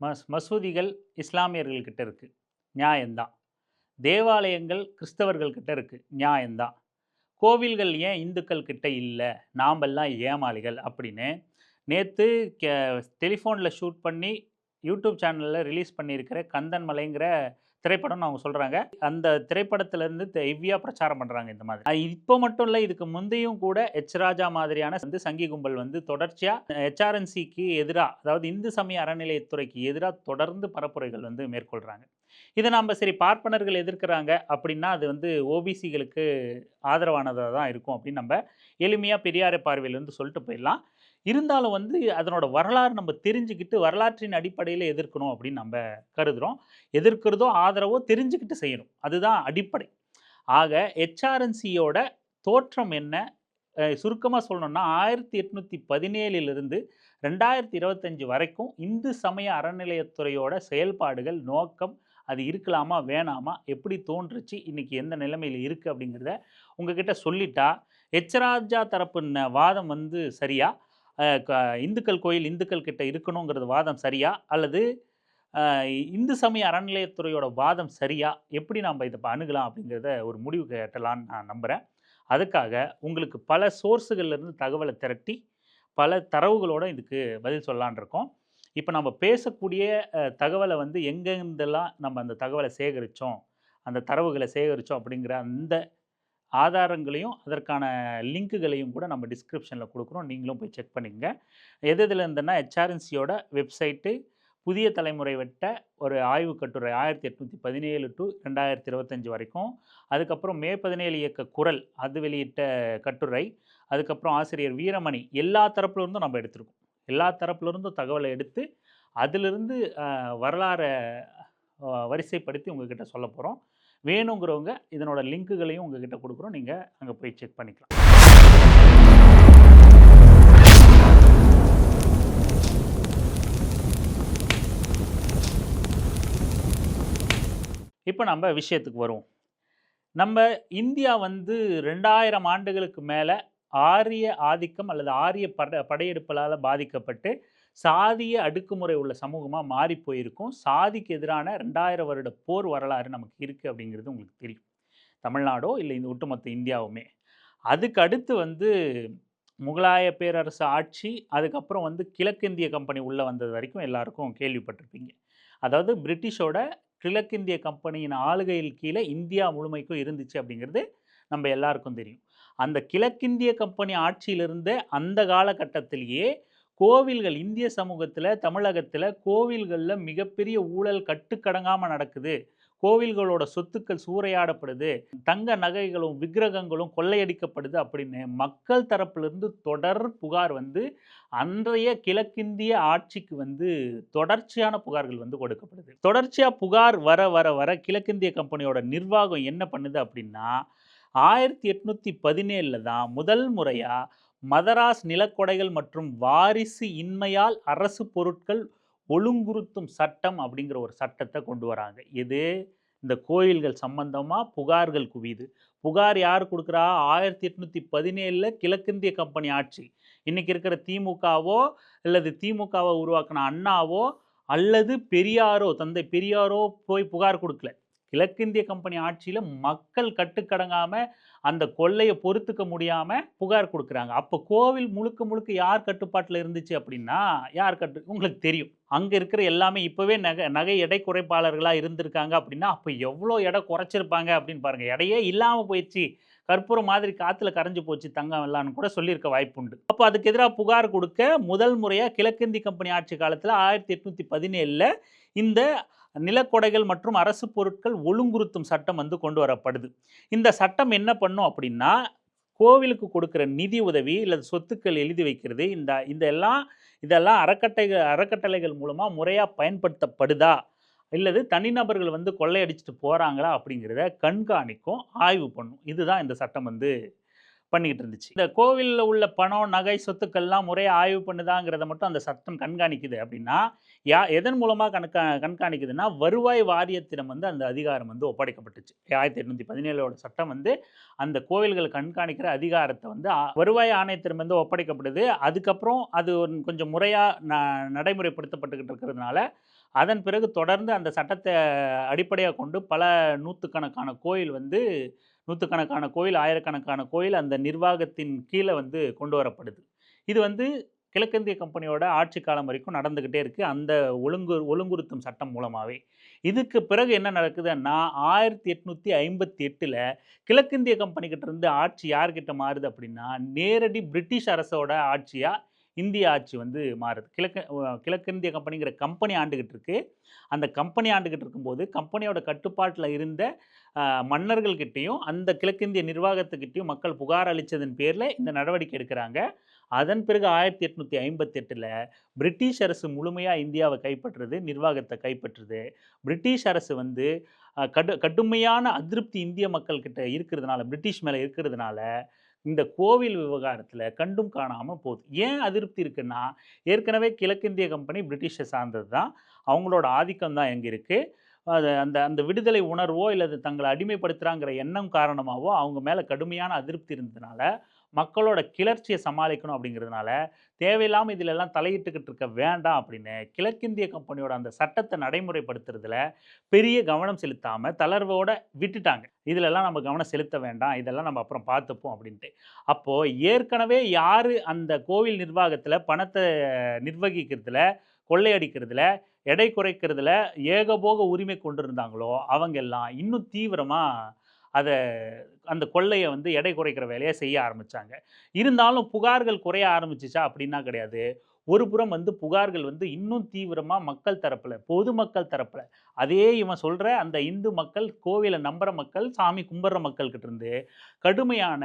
மஸ் மசூதிகள் இஸ்லாமியர்கள்கிட்ட இருக்குது நியாயம்தான் தேவாலயங்கள் கிறிஸ்தவர்கள்கிட்ட இருக்குது நியாயம்தான் கோவில்கள் ஏன் இந்துக்கள் கிட்ட இல்லை? நாமெல்லாம் ஏமாளிகள் அப்படின்னு நேற்று கே டெலிஃபோனில் ஷூட் பண்ணி யூடியூப் சேனலில் ரிலீஸ் பண்ணியிருக்கிற கந்தன் மலைங்கிற திரைப்படம்னு அவங்க சொல்கிறாங்க அந்த திரைப்படத்திலேருந்து ஹெவியாக பிரச்சாரம் பண்ணுறாங்க இந்த மாதிரி. இப்போ மட்டும் இல்லை இதுக்கு முந்தையும் கூட எச் ராஜா மாதிரியான வந்து சங்கி கும்பல் வந்து தொடர்ச்சியாக ஹெச்ஆர்என்சிக்கு எதிராக அதாவது இந்து சமய அறநிலையத்துறைக்கு எதிராக தொடர்ந்து பரப்புரைகள் வந்து மேற்கொள்கிறாங்க இதை நம்ம சரி பார்ப்பனர்கள் எதிர்க்கிறாங்க அப்படின்னா அது வந்து ஓபிசிகளுக்கு ஆதரவானதாக தான் இருக்கும் அப்படின்னு நம்ம எளிமையாக பெரியாரை பார்வையிலேருந்து சொல்லிட்டு போயிடலாம். இருந்தாலும் வந்து அதனோட வரலாறு நம்ம தெரிஞ்சுக்கிட்டு வரலாற்றின் அடிப்படையில் எதிர்க்கணும் அப்படின்னு நம்ம கருதுகிறோம் எதிர்க்கிறதோ ஆதரவோ தெரிஞ்சுக்கிட்டு செய்யணும். அதுதான் அடிப்படை. ஆக ஹெச்ஆர்என்சியோட தோற்றம் என்ன? சுருக்கமாக சொல்லணும்னா ஆயிரத்தி எட்நூற்றி பதினேழிலிருந்து ரெண்டாயிரத்தி இருபத்தஞ்சி வரைக்கும் இந்து சமய அறநிலையத்துறையோட செயல்பாடுகள் நோக்கம் அது இருக்கலாமா வேணாமா எப்படி தோன்றுச்சு இன்னைக்கு எந்த நிலைமையில் இருக்குது அப்படிங்கிறத உங்ககிட்ட சொல்லிட்டா எச்ராஜா தரப்பு வாதம் வந்து சரியாக இந்துக்கள் கோயில் இந்துக்கள் கிட்ட இருக்கணுங்கிறது வாதம் சரியா? அல்லது இந்து சமய அறநிலையத்துறையோட வாதம் சரியா? எப்படி நாம் இதை அணுகலாம் அப்படிங்கிறத ஒரு முடிவு கேட்டலான்னு நான் நம்புகிறேன் அதுக்காக உங்களுக்கு பல சோர்ஸுகள்லேருந்து இருந்து தகவலை திரட்டி பல தரவுகளோட இதுக்கு பதில் சொல்லலான் இருக்கோம். இப்போ நம்ம பேசக்கூடிய தகவலை வந்து எங்கெங்கெல்லாம் நம்ம அந்த தகவலை சேகரித்தோம் அந்த தரவுகளை சேகரித்தோம் அப்படிங்கிற அந்த ஆதாரங்களையும் அதற்கான லிங்க்குகளையும் கூட நம்ம டிஸ்கிரிப்ஷனில் கொடுக்குறோம். நீங்களும் போய் செக் பண்ணிக்கங்க. எது இதில் இருந்துன்னா ஹெச்ஆர்என்சியோட வெப்சைட்டு புதிய தலைமுறை விட்ட ஒரு ஆய்வு கட்டுரை ஆயிரத்தி எட்நூற்றி பதினேழு டு ரெண்டாயிரத்தி இருபத்தஞ்சி வரைக்கும். அதுக்கப்புறம் மே பதினேழு இயக்க குரல் அது வெளியிட்ட கட்டுரை. அதுக்கப்புறம் ஆசிரியர் வீரமணி எல்லா தரப்புலேருந்தும் நம்ம எடுத்திருக்கோம். எல்லா தரப்புலேருந்தும் தகவலை எடுத்து அதிலிருந்து வரலாறை வரிசைப்படுத்தி உங்ககிட்ட சொல்ல போகிறோம் வேணுங்கிறவங்க இதனோட லிங்க்குகளையும் உங்ககிட்ட கொடுக்குறோம். நீங்கள் அங்கே போய் செக் பண்ணிக்கலாம். இப்போ நம்ம விஷயத்துக்கு வருவோம். நம்ம இந்தியா வந்து ரெண்டாயிரம் ஆண்டுகளுக்கு மேலே ஆரிய ஆதிக்கம் அல்லது ஆரிய பட படையெடுப்பலால் பாதிக்கப்பட்டு சாதிய அடுக்குமுறை உள்ள சமூகமாக மாறி போயிருக்கும். சாதிக்கு எதிரான ரெண்டாயிரம் வருட போர் வரலாறு நமக்கு இருக்குது அப்படிங்கிறது உங்களுக்கு தெரியும். தமிழ்நாடோ இல்லை இந்த ஒட்டுமொத்த இந்தியாவுமே. அதுக்கு அடுத்து வந்து முகலாய பேரரசு ஆட்சி அதுக்கப்புறம் வந்து கிழக்கிந்திய கம்பெனி உள்ளே வந்தது வரைக்கும் எல்லாருக்கும் கேள்விப்பட்டிருப்பீங்க. அதாவது பிரிட்டிஷோட கிழக்கிந்திய கம்பெனியின் ஆளுகையில் கீழே இந்தியா முழுமைக்கும் இருந்துச்சு அப்படிங்கிறது நம்ம எல்லாருக்கும் தெரியும். அந்த கிழக்கிந்திய கம்பெனி ஆட்சியிலிருந்த அந்த காலகட்டத்திலேயே கோவில்கள் இந்திய சமூகத்தில் தமிழகத்தில் கோவில்களில் மிகப்பெரிய ஊழல் கட்டுக்கடங்காமல் நடக்குது. கோவில்களோட சொத்துக்கள் சூறையாடப்படுது. தங்க நகைகளும் விக்கிரகங்களும் கொள்ளையடிக்கப்படுது அப்படின்னு மக்கள் தரப்பிலிருந்து தொடர் புகார் வந்து அன்றைய கிழக்கிந்திய ஆட்சிக்கு வந்து தொடர்ச்சியான புகார்கள் வந்து கொடுக்கப்படுது. தொடர்ச்சியாக புகார் வர வர வர கிழக்கிந்திய கம்பெனியோட நிர்வாகம் என்ன பண்ணுது அப்படின்னா ஆயிரத்தி எட்நூற்றி பதினேழில் தான் முதல் முறையாக மதராஸ் நிலக்கொடைகள் மற்றும் வாரிசு இன்மையால் அரசு பொருட்கள் ஒழுங்குறுத்தும் சட்டம் அப்படிங்கிற ஒரு சட்டத்தை கொண்டு வராங்க. இது இந்த கோயில்கள் சம்பந்தமாக புகார்கள் குவியுது புகார் யார் கொடுக்குறா? ஆயிரத்தி எட்நூற்றி பதினேழில் கிழக்கிந்திய கம்பெனி ஆட்சி. இன்றைக்கி இருக்கிற திமுகவோ அல்லது திமுகவை உருவாக்கின அண்ணாவோ அல்லது பெரியாரோ தந்தை பெரியாரோ போய் புகார் கொடுக்கல. கிழக்கிந்திய கம்பெனி ஆட்சியில் மக்கள் கட்டுக்கடங்காமல் அந்த கொள்ளையை பொறுத்துக்க முடியாமல் புகார் கொடுக்குறாங்க. அப்போ கோவில் முழுக்க முழுக்க யார் கட்டுப்பாட்டில் இருந்துச்சு அப்படின்னா யார் கட்டு உங்களுக்கு தெரியும். அங்கே இருக்கிற எல்லாமே இப்போவே நகை நகை எடை குறைப்பாளர்களாக இருந்திருக்காங்க அப்படின்னா அப்போ எவ்வளோ எடை குறைச்சிருப்பாங்க அப்படின்னு பாருங்கள் எடையே இல்லாமல் போயிடுச்சு. கற்பூரம் மாதிரி காற்றுல கரைஞ்சு போச்சு தங்கம் எல்லாம்னு கூட சொல்லியிருக்க வாய்ப்புண்டு அப்போ அதுக்கு எதிராக புகார் கொடுக்க முதல் முறையாக கிழக்கிந்தி கம்பெனி ஆட்சி காலத்தில் ஆயிரத்தி எட்நூற்றி பதினேழில் இந்த நிலக்கொடைகள் மற்றும் அரசு பொருட்கள் ஒழுங்குறுத்தும் சட்டம் வந்து கொண்டு வரப்படுது. இந்த சட்டம் என்ன பண்ணும் அப்படின்னா கோவிலுக்கு கொடுக்குற நிதி உதவி இல்லை சொத்துக்கள் எழுதி வைக்கிறது இந்த இந்த எல்லாம் இதெல்லாம் அறக்கட்டைகள் அறக்கட்டளைகள் மூலமாக முறையாக பயன்படுத்தப்படுதா? இல்லது தனிநபர்கள் வந்து கொள்ளையடிச்சிட்டு போகிறாங்களா அப்படிங்கிறத கண்காணிக்கும் ஆய்வு பண்ணும். இதுதான் இந்த சட்டம் வந்து பண்ணிக்கிட்டு இருந்துச்சு இந்த கோவிலில் உள்ள பணம் நகை சொத்துக்கள்லாம் முறையாக ஆய்வு பண்ணுதாங்கிறத மட்டும் அந்த சட்டம் கண்காணிக்குது அப்படின்னா யா எதன் மூலமாக கண்கா கண்காணிக்குதுன்னா வருவாய் வாரியத்திடம் வந்து அந்த அதிகாரம் வந்து ஒப்படைக்கப்பட்டுச்சு. ஆயிரத்தி எட்நூற்றி பதினேழோட சட்டம் வந்து அந்த கோவில்களை கண்காணிக்கிற அதிகாரத்தை வந்து வருவாய் ஆணையத்திடம் வந்து ஒப்படைக்கப்படுது. அதுக்கப்புறம் அது கொஞ்சம் முறையாக ந நடைமுறைப்படுத்தப்பட்டுக்கிட்டு இருக்கிறதுனால அதன் பிறகு தொடர்ந்து அந்த சட்டத்தை அடிப்படையாக கொண்டு பல நூற்றுக்கணக்கான கோயில் வந்து நூற்றுக்கணக்கான கோயில் ஆயிரக்கணக்கான கோயில் அந்த நிர்வாகத்தின் கீழே வந்து கொண்டு வரப்படுது. இது வந்து கிழக்கிந்திய கம்பெனியோட ஆட்சி காலம் வரைக்கும் நடந்துக்கிட்டே இருக்குது அந்த ஒழுங்கு ஒழுங்குறுத்தும் சட்டம் மூலமாகவே இதுக்கு பிறகு என்ன நடக்குதுன்னா ஆயிரத்தி எட்நூற்றி ஐம்பத்தி எட்டில் கிழக்கிந்திய கம்பெனிக்கிட்ட இருந்து ஆட்சி யார்கிட்ட மாறுது அப்படின்னா நேரடி பிரிட்டிஷ் அரசோட ஆட்சியாக இந்திய ஆட்சி வந்து மாறுது. கிழக்கு கிழக்கிந்திய கம்பெனிங்கிற கம்பெனி ஆண்டுகிட்டு இருக்கு. அந்த கம்பெனி ஆண்டுகிட்டு இருக்கும்போது கம்பெனியோட கட்டுப்பாட்டில் இருந்த மன்னர்கள்கிட்டையும் அந்த கிழக்கிந்திய நிர்வாகத்துக்கிட்டையும் மக்கள் புகார் அளித்ததன் பேரில் இந்த நடவடிக்கை எடுக்கிறாங்க. அதன் பிறகு ஆயிரத்தி எட்நூற்றி ஐம்பத்தெட்டில் பிரிட்டிஷ் அரசு முழுமையாக இந்தியாவை கைப்பற்றுறது நிர்வாகத்தை கைப்பற்றுது பிரிட்டிஷ் அரசு வந்து கடு கடுமையான அதிருப்தி இந்திய மக்கள்கிட்ட இருக்கிறதுனால பிரிட்டிஷ் மேலே இருக்கிறதுனால இந்த கோவில் விவகாரத்தில் கண்டும் காணாமல் போகுது ஏன் அதிருப்தி இருக்குன்னா ஏற்கனவே கிழக்கிந்திய கம்பெனி பிரிட்டிஷை சார்ந்தது தான். அவங்களோட ஆதிக்கம் தான் எங்கே இருக்குது அது அந்த அந்த விடுதலை உணர்வோ இல்லை அது தங்களை அடிமைப்படுத்துகிறாங்கிற எண்ணம் காரணமாகவோ அவங்க மேலே கடுமையான அதிருப்தி இருந்ததுனால மக்களோட கிளர்ச்சியை சமாளிக்கணும் அப்படிங்கிறதுனால தேவையில்லாமல் இதிலெல்லாம் தலையிட்டுக்கிட்டு இருக்க வேண்டாம் அப்படின்னு கிழக்கிந்திய கம்பெனியோட அந்த சட்டத்தை நடைமுறைப்படுத்துறதுல பெரிய கவனம் செலுத்தாமல் தளர்வோட விட்டுட்டாங்க. இதிலெல்லாம் நம்ம கவனம் செலுத்த வேண்டாம். இதெல்லாம் நம்ம அப்புறம் பார்த்துப்போம் அப்படின்ட்டு. அப்போது ஏற்கனவே யார் அந்த கோவில் நிர்வாகத்தில் பணத்தை நிர்வகிக்கிறதுல கொள்ளையடிக்கிறதுல எடை குறைக்கிறதுல ஏகபோக உரிமை கொண்டிருந்தாங்களோ அவங்க எல்லாம் இன்னும் தீவிரமாக அதை அந்த கொள்ளையை வந்து எடை குறைக்கிற வேலையை செய்ய ஆரம்பித்தாங்க இருந்தாலும் புகார்கள் குறைய ஆரம்பிச்சிச்சா? அப்படின்னா கிடையாது. ஒரு புறம் வந்து புகார்கள் வந்து இன்னும் தீவிரமாக மக்கள் தரப்பில் பொதுமக்கள் தரப்பில். அதே இவன் சொல்கிற அந்த இந்து மக்கள் கோவிலை நம்புகிற மக்கள் சாமி கும்பிட்ற மக்கள்கிட்ட இருந்து கடுமையான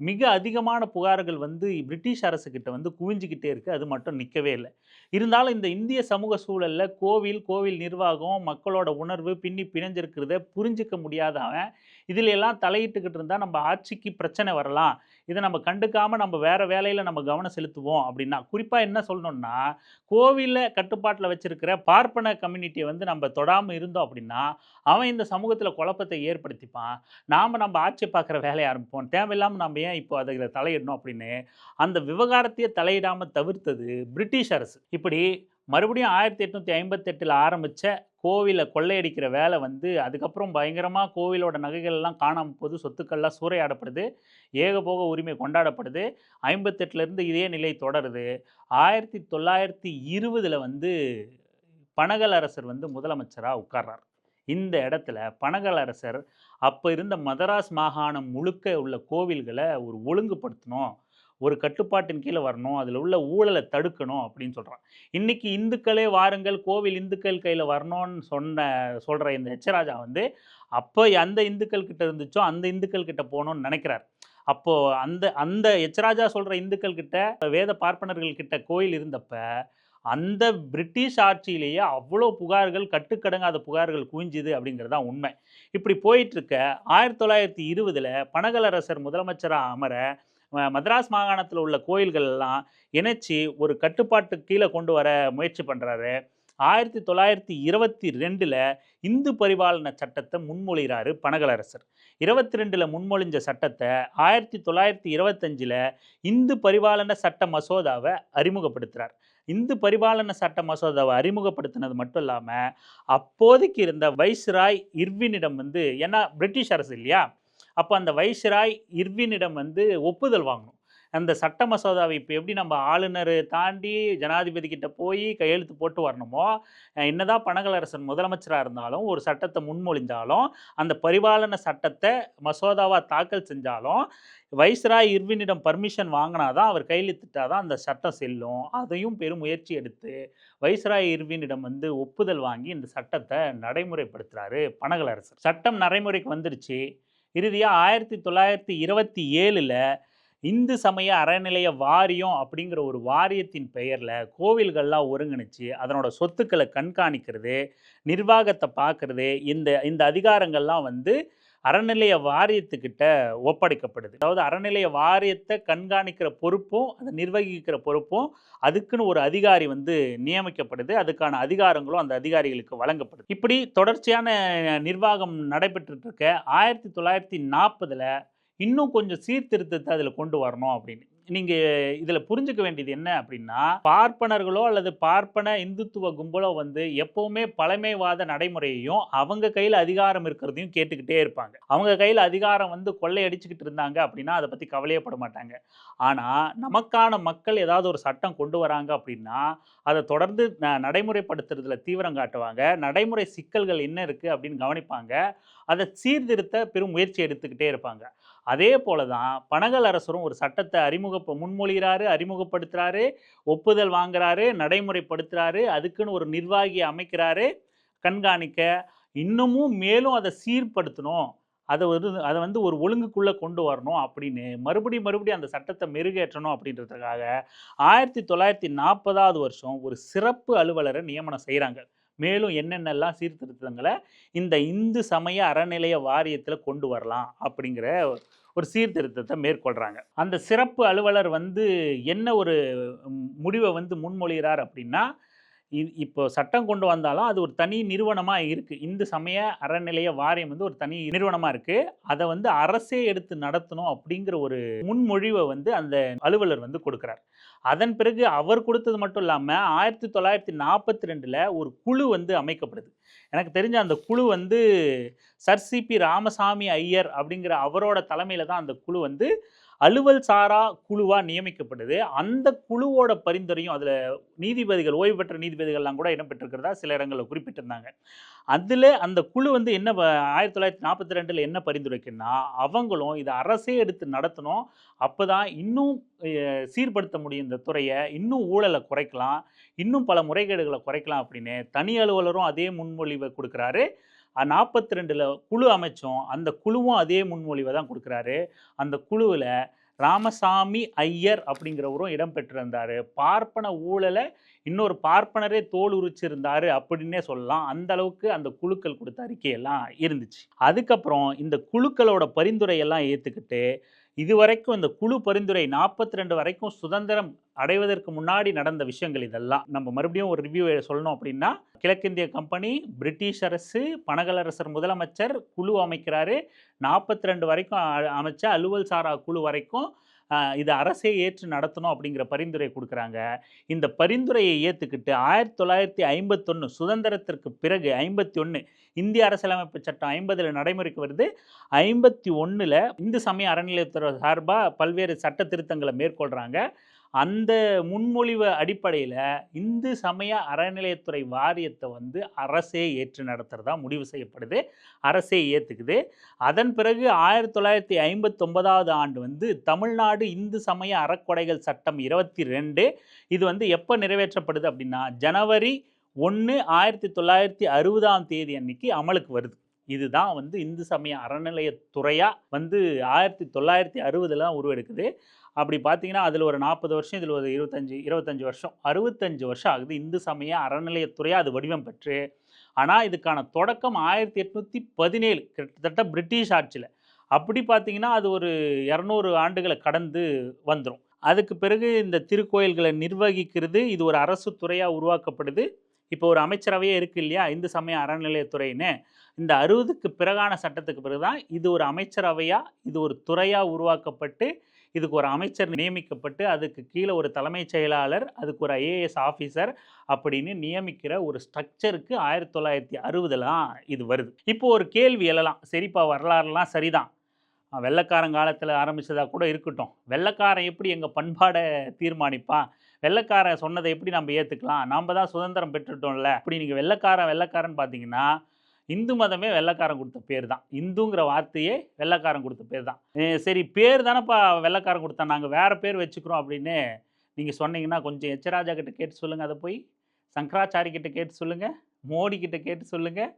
மிக அதிகமான புகார்கள் வந்து பிரிட்டிஷ் அரசுக்கிட்ட வந்து குவிஞ்சிக்கிட்டே இருக்குது அது மட்டும் நிற்கவே இல்லை. இருந்தாலும் இந்த இந்திய சமூக சூழலில் கோவில் கோவில் நிர்வாகம் மக்களோட உணர்வு பின்னி பிணைஞ்சிருக்கிறத புரிஞ்சிக்க முடியாத அவன் இதில் எல்லாம் தலையிட்டுக்கிட்டு இருந்தால் நம்ம ஆட்சிக்கு பிரச்சனை வரலாம். இதை நம்ம கண்டுக்காமல் நம்ம வேறு வேலையில் நம்ம கவனம் செலுத்துவோம் அப்படின்னா குறிப்பாக என்ன சொல்லணும்னா கோவிலில் கட்டுப்பாட்டில் வச்சுருக்கிற பார்ப்பன கம்யூனிட்டியை வந்து நம்ம தொடாமல் இருந்தோம் அப்படின்னா அவன் இந்த சமூகத்தில் குழப்பத்தை ஏற்படுத்திப்பான். நாம் நம்ம ஆட்சி பார்க்குற வேலையை ஆரம்பிப்போம். தேவையில்லாமல் நம்ம ஏன் இப்போ அதில் தலையிடணும் அப்படின்னு அந்த விவகாரத்தையே தலையிடாமல் தவிர்த்தது பிரிட்டிஷ் அரசு. இப்படி மறுபடியும் ஆயிரத்தி எட்நூற்றி ஐம்பத்தெட்டில் ஆரம்பித்த கோவிலை கொள்ளையடிக்கிற வேலை வந்து அதுக்கப்புறம் பயங்கரமாக கோவிலோட நகைகள்லாம் காணாமல் போது சொத்துக்கள்லாம் சூறையாடப்படுது. ஏகபோக உரிமை கொண்டாடப்படுது. ஐம்பத்தெட்டுலேருந்து இதே நிலை தொடருது. ஆயிரத்தி தொள்ளாயிரத்தி இருபதில் வந்து பனகல் அரசர் வந்து முதலமைச்சராக உட்கார்றார். இந்த இடத்துல பனகல் அரசர் அப்போ இருந்த மதராஸ் மாகாணம் முழுக்க உள்ள கோவில்களை ஒரு ஒழுங்குபடுத்தணும். ஒரு கட்டுப்பாட்டின் கீழே வரணும் அதில் உள்ள ஊழலை தடுக்கணும் அப்படின்னு சொல்கிறான் இன்னைக்கு இந்துக்களே வாருங்கள் கோவில் இந்துக்கள் கையில் வரணும்னு சொன்ன சொல்கிற இந்த எச்சராஜா வந்து அப்போ அந்த இந்துக்கள் கிட்ட இருந்துச்சோ அந்த இந்துக்கள் கிட்ட போகணும்னு நினைக்கிறார். அப்போது அந்த அந்த எச்சராஜா சொல்கிற இந்துக்கள் கிட்ட வேத பார்ப்பனர்கள் கிட்ட கோயில் இருந்தப்ப அந்த பிரிட்டிஷ் ஆட்சியிலேயே அவ்வளோ புகார்கள் கட்டுக்கடங்காத புகார்கள் குவிஞ்சுது அப்படிங்கிறது தான் உண்மை. இப்படி போயிட்டுருக்க ஆயிரத்தி தொள்ளாயிரத்தி இருபதில் பனகலரசர் முதலமைச்சராக அமர மദ്രാஸ் மாகாணத்தில் உள்ள கோயில்கள் எல்லாம் இணைச்சி ஒரு கட்டுப்பாட்டு கீழே கொண்டு வர முயற்சி பண்ணுறாரு ஆயிரத்தி தொள்ளாயிரத்தி இருபத்தி ரெண்டில் இந்து பரிபாலன சட்டத்தை முன்மொழிகிறாரு பனகலரசர். இருபத்தி ரெண்டில் முன்மொழிஞ்ச சட்டத்தை ஆயிரத்தி தொள்ளாயிரத்தி இருபத்தஞ்சில் இந்து பரிபாலன சட்ட மசோதாவை அறிமுகப்படுத்துகிறார் இந்து பரிபாலன சட்ட மசோதாவை அறிமுகப்படுத்தினது மட்டும் இல்லாமல் அப்போதைக்கு இருந்த வைஸ்ராய் இர்வினிடம் வந்து ஏன்னா பிரிட்டிஷ் அரசு இல்லையா? அப்போ அந்த வைஸ்ராய் இர்வினிடம் வந்து ஒப்புதல் வாங்கணும். அந்த சட்ட மசோதாவை இப்போ எப்படி நம்ம ஆளுநர் தாண்டி ஜனாதிபதி கிட்ட போய் கையெழுத்து போட்டு வரணுமோ என்னதான் பனகலரசன் முதலமைச்சராக இருந்தாலும் ஒரு சட்டத்தை முன்மொழிஞ்சாலும் அந்த பரிபாலன சட்டத்தை மசோதாவாக தாக்கல் செஞ்சாலும் வைஸ்ராய் இர்வினிடம் பர்மிஷன் வாங்கினாதான் அவர் கையெழுத்திட்டாதான் அந்த சட்டம் செல்லும். அதையும் பெரும் முயற்சி எடுத்து வைஸ்ராய் இர்வினிடம் வந்து ஒப்புதல் வாங்கி இந்த சட்டத்தை நடைமுறைப்படுத்துகிறாரு பனகலரசர் சட்டம் நடைமுறைக்கு வந்துருச்சு. இறுதியாக ஆயிரத்தி தொள்ளாயிரத்தி இருபத்தி ஏழில் இந்து சமய அறநிலைய வாரியம் அப்படிங்கிற ஒரு வாரியத்தின் பெயரில் கோவில்கள்லாம் ஒருங்கிணைச்சு அதனோட சொத்துக்களை கண்காணிக்கிறது நிர்வாகத்தை பார்க்குறது இந்த இந்த அதிகாரங்கள்லாம் வந்து அறநிலைய வாரியத்துக்கிட்ட ஒப்படைக்கப்படுது. அதாவது அறநிலைய வாரியத்தை கண்காணிக்கிற பொறுப்பும் அதை நிர்வகிக்கிற பொறுப்பும் அதுக்குன்னு ஒரு அதிகாரி வந்து நியமிக்கப்படுது. அதுக்கான அதிகாரங்களும் அந்த அதிகாரிகளுக்கு வழங்கப்படுது. இப்படி தொடர்ச்சியான நிர்வாகம் நடைபெற்றுட்டு இருக்க ஆயிரத்தி தொள்ளாயிரத்தி நாற்பதில் இன்னும் கொஞ்சம் சீர்திருத்தத்தை அதில் கொண்டு வரணும் அப்படின்னு. நீங்கள் இதில் புரிஞ்சுக்க வேண்டியது என்ன அப்படின்னா பார்ப்பனர்களோ அல்லது பார்ப்பன இந்துத்துவ கும்பலோ வந்து எப்போவுமே பழமைவாத நடைமுறையையும் அவங்க கையில் அதிகாரம் இருக்கிறதையும் கேட்டுக்கிட்டே இருப்பாங்க. அவங்க கையில் அதிகாரம் வந்து கொள்ளையடிச்சுக்கிட்டு இருந்தாங்க அப்படின்னா அதை பற்றி கவலையப்பட மாட்டாங்க. ஆனால் நமக்கான மக்கள் ஏதாவது ஒரு சட்டம் கொண்டு வராங்க அப்படின்னா அதை தொடர்ந்து நடைமுறைப்படுத்துறதுல தீவிரம் காட்டுவாங்க. நடைமுறை சிக்கல்கள் என்ன இருக்குது அப்படின்னு கவனிப்பாங்க. அதை சீர்திருத்த பெரும் முயற்சி எடுத்துக்கிட்டே இருப்பாங்க. அதே போல தான் பனகல் அரசரும் ஒரு சட்டத்தை அறிமுக முன்மொழிகிறாரு அறிமுகப்படுத்துகிறாரு ஒப்புதல் வாங்குறாரு நடைமுறைப்படுத்துறாரு அதுக்குன்னு ஒரு நிர்வாகியை அமைக்கிறாரு கண்காணிக்க இன்னமும் மேலும் அதை சீர்படுத்தணும். அதை வந்து அதை வந்து ஒரு ஒழுங்குக்குள்ளே கொண்டு வரணும் அப்படின்னு மறுபடியும் மறுபடியும் அந்த சட்டத்தை மெருகேற்றணும் அப்படின்றதுக்காக ஆயிரத்தி தொள்ளாயிரத்தி நாற்பதாவது வருஷம் ஒரு சிறப்பு அலுவலரை நியமனம் செய்கிறாங்க மேலும் என்னென்னலாம் சீர்திருத்தங்களை இந்த இந்து சமய அறநிலைய வாரியத்தில் கொண்டு வரலாம் அப்படிங்கிற ஒரு சீர்திருத்தத்தை மேற்கொள்கிறாங்க அந்த சிறப்பு அலுவலர் வந்து என்ன ஒரு முடிவை வந்து முன்மொழிகிறார் அப்படின்னா இ- இப்போ சட்டம் கொண்டு வந்தாலும் அது ஒரு தனி நிறுவனமாக இருக்குது இந்து சமய அறநிலைய வாரியம் வந்து ஒரு தனி நிறுவனமாக இருக்குது அதை வந்து அரசே எடுத்து நடத்தணும் அப்படிங்கிற ஒரு முன்மொழிவை வந்து அந்த அலுவலர் வந்து கொடுக்குறார். அதன் பிறகு அவர் கொடுத்தது மட்டும் இல்லாமல் ஆயிரத்தி தொள்ளாயிரத்தி நாற்பத்தி ரெண்டில் ஒரு குழு வந்து அமைக்கப்படுது. எனக்கு தெரிஞ்ச அந்த குழு வந்து சர் சிபி ராமசாமி ஐயர் அப்படிங்கிற அவரோட தலைமையில் தான் அந்த குழு வந்து அலுவல் சாரா குழுவாக நியமிக்கப்படுது. அந்த குழுவோட பரிந்துரையும் அதில் நீதிபதிகள் ஓய்வு பெற்ற நீதிபதிகள்லாம் கூட இடம்பெற்றிருக்கிறதா சில இடங்களில் குறிப்பிட்டிருந்தாங்க. அதில் அந்த குழு வந்து என்ன ப- ஆயிரத்தி தொள்ளாயிரத்தி நாற்பத்தி ரெண்டில் என்ன பரிந்துரைக்குன்னா அவங்களும் இதை அரசே எடுத்து நடத்தணும். அப்போ தான் இன்னும் சீர்படுத்த முடியும் இந்த துறையை. இன்னும் ஊழலை குறைக்கலாம். இன்னும் பல முறைகேடுகளை குறைக்கலாம் அப்படின்னு தனி அலுவலரும் அதே முன்மொழிவை கொடுக்குறாரு. நாற்பத்தி ரெண்டில் குழு அமைச்சோம். அந்த குழுவும் அதே முன்மொழிவை தான் கொடுக்குறாரு. அந்த குழுவில் ராமசாமி ஐயர் அப்படிங்கிறவரும் இடம்பெற்றிருந்தார் பார்ப்பன ஊழலை இன்னொரு பார்ப்பனரே தோல் உரிச்சிருந்தார் அப்படின்னே சொல்லலாம். அந்த அளவுக்கு அந்த குழுக்கள் கொடுத்த அறிக்கையெல்லாம் இருந்துச்சு. அதுக்கப்புறம் இந்த குழுக்களோட பரிந்துரையெல்லாம் ஏற்றுக்கிட்டு இதுவரைக்கும் இந்த குழு பரிந்துரை நாற்பத்தி ரெண்டு வரைக்கும் சுதந்திரம் அடைவதற்கு முன்னாடி நடந்த விஷயங்கள் இதெல்லாம். நம்ம மறுபடியும் ஒரு ரிவ்யூ சொல்லணும் அப்படின்னா கிழக்கிந்திய கம்பெனி பிரிட்டிஷ் அரசு பனகலரசர் முதலமைச்சர் குழு அமைக்கிறாரு. நாற்பத்தி ரெண்டு வரைக்கும் அ- அமைச்ச அலுவல் சாரா குழு வரைக்கும் இது அரசே ஏற்று நடத்தணும் அப்படிங்கிற பரிந்துரை கொடுக்குறாங்க. இந்த பரிந்துரையை ஏற்றுக்கிட்டு ஆயிரத்தி தொள்ளாயிரத்தி ஐம்பத்தொன்று சுதந்திரத்திற்கு பிறகு ஐம்பத்தி ஒன்று இந்திய அரசியலமைப்பு சட்டம் ஐம்பதில் நடைமுறைக்கு வருது. ஐம்பத்தி ஒன்றில் இந்து சமய அறநிலையத்துறை சார்பாக பல்வேறு சட்ட திருத்தங்களை மேற்கொள்கிறாங்க அந்த முன்மொழிவு அடிப்படையில் இந்து சமய அறநிலையத்துறை வாரியத்தை வந்து அரசே ஏற்று நடத்துகிறதா முடிவு செய்யப்படுது. அரசே ஏற்றுக்குது அதன் பிறகு ஆயிரத்தி தொள்ளாயிரத்தி ஐம்பத்தொன்பதாவது ஆண்டு வந்து தமிழ்நாடு இந்து சமய அறக்கொடைகள் சட்டம் இருபத்தி ரெண்டு இது வந்து எப்போ நிறைவேற்றப்படுது அப்படின்னா ஜனவரி ஒன்று ஆயிரத்தி தொள்ளாயிரத்தி அறுபதாம் தேதி அன்னைக்கு அமலுக்கு வருது. இதுதான் வந்து இந்து சமய அறநிலையத்துறையாக வந்து ஆயிரத்தி தொள்ளாயிரத்தி அறுபதில் தான் உருவெடுக்குது. அப்படி பார்த்தீங்கன்னா அதில் ஒரு நாற்பது வருஷம் இதில் ஒரு இருபத்தஞ்சி இருபத்தஞ்சி வருஷம் அறுபத்தஞ்சு வருஷம் ஆகுது. இந்து சமய அறநிலையத்துறையாக அது வடிவம் பெற்று ஆனால் இதுக்கான தொடக்கம் ஆயிரத்தி எட்நூற்றி பதினேழு கிட்டத்தட்ட பிரிட்டிஷ் ஆட்சியில். அப்படி பார்த்தீங்கன்னா அது ஒரு இரநூறு ஆண்டுகளை கடந்து வந்துடும் அதுக்கு பிறகு இந்த திருக்கோயில்களை நிர்வகிக்கிறது இது ஒரு அரசு துறையாக உருவாக்கப்படுது. இப்போ ஒரு அமைச்சரவையே இருக்கு இல்லையா இந்து சமய அறநிலையத்துறைன்னு. இந்த அறுபதுக்கு பிறகான சட்டத்துக்கு பிறகு தான் இது ஒரு அமைச்சரவையாக இது ஒரு துறையாக உருவாக்கப்பட்டு இதுக்கு ஒரு அமைச்சர் நியமிக்கப்பட்டு அதுக்கு கீழே ஒரு தலைமைச் செயலாளர் அதுக்கு ஒரு ஐஏஎஸ் ஆஃபீஸர் அப்படின்னு நியமிக்கிற ஒரு ஸ்ட்ரக்சருக்கு ஆயிரத்தி தொள்ளாயிரத்தி அறுபதுலாம் இது வருது. இப்போ ஒரு கேள்வி எழலாம். சரிப்பா வரலாறுலாம் சரிதான். வெள்ளக்காரன் வெள்ளைக்காரன் காலத்தில் ஆரம்பிச்சதா கூட இருக்கட்டும். வெள்ளைக்காரன் எப்படி எங்கள் பண்பாடை தீர்மானிப்பான்? வெள்ளக்காரன் சொன்னதை எப்படி நம்ம ஏற்றுக்கலாம் நாம் தான் சுதந்திரம் பெற்றுட்டோம்ல. அப்படி நீங்கள் வெள்ளைக்காரன் வெள்ளைக்காரன் பார்த்தீங்கன்னா இந்து மதமே வெள்ளைக்காரன் கொடுத்த பேர் தான். இந்துங்கிற வார்த்தையே வெள்ளைக்காரன் கொடுத்த பேர் தான். சரி பேர் தானேப்பா வெள்ளைக்காரன் கொடுத்தா நாங்கள் வேறு பேர் வச்சுக்கிறோம் அப்படின்னு நீங்கள் சொன்னீங்கன்னா கொஞ்சம் எச்சராஜா கிட்ட கேட்டு சொல்லுங்கள் அதை போய். சங்கராச்சாரி கிட்ட கேட்டு சொல்லுங்கள் மோடி கிட்ட கேட்டு சொல்லுங்கள்